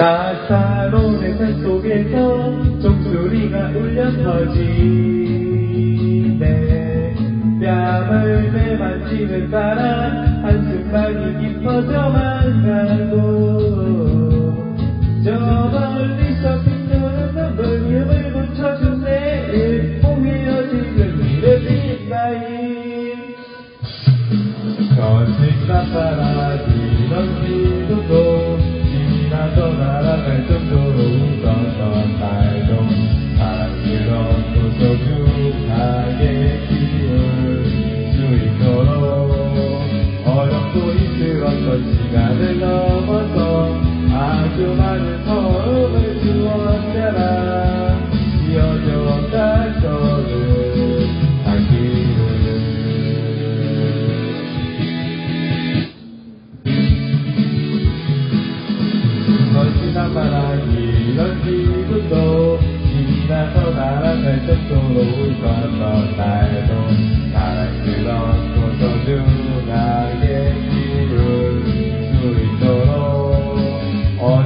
따사로운 햇살 속에서 종소리가 울려 터지네. 뺨을 매만지는 사람 한순간이 깊어져만 가고 저 멀리서 빛나는 남들님을 붙여준 내일 봄이 어지는 이르는 가인 전직한 바람이 넘치 시간을 넘어서 아주 많은 처음을 주었잖아 이어져 갈 거는 당길을 거친한 바람이 던지고도 지나서 날아갈 정도로 울었던 날도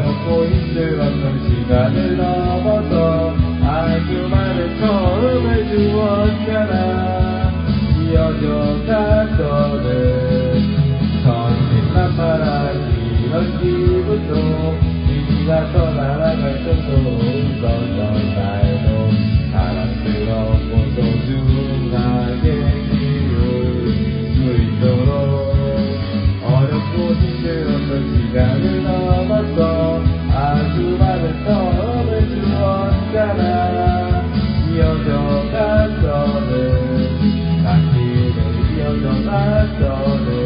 어렵고 힘들었던 시간을 넘어서 아주 많은 처음을 주었잖아. 이어져 갔거든 전진한 바람이 넌지부터 지나서 started.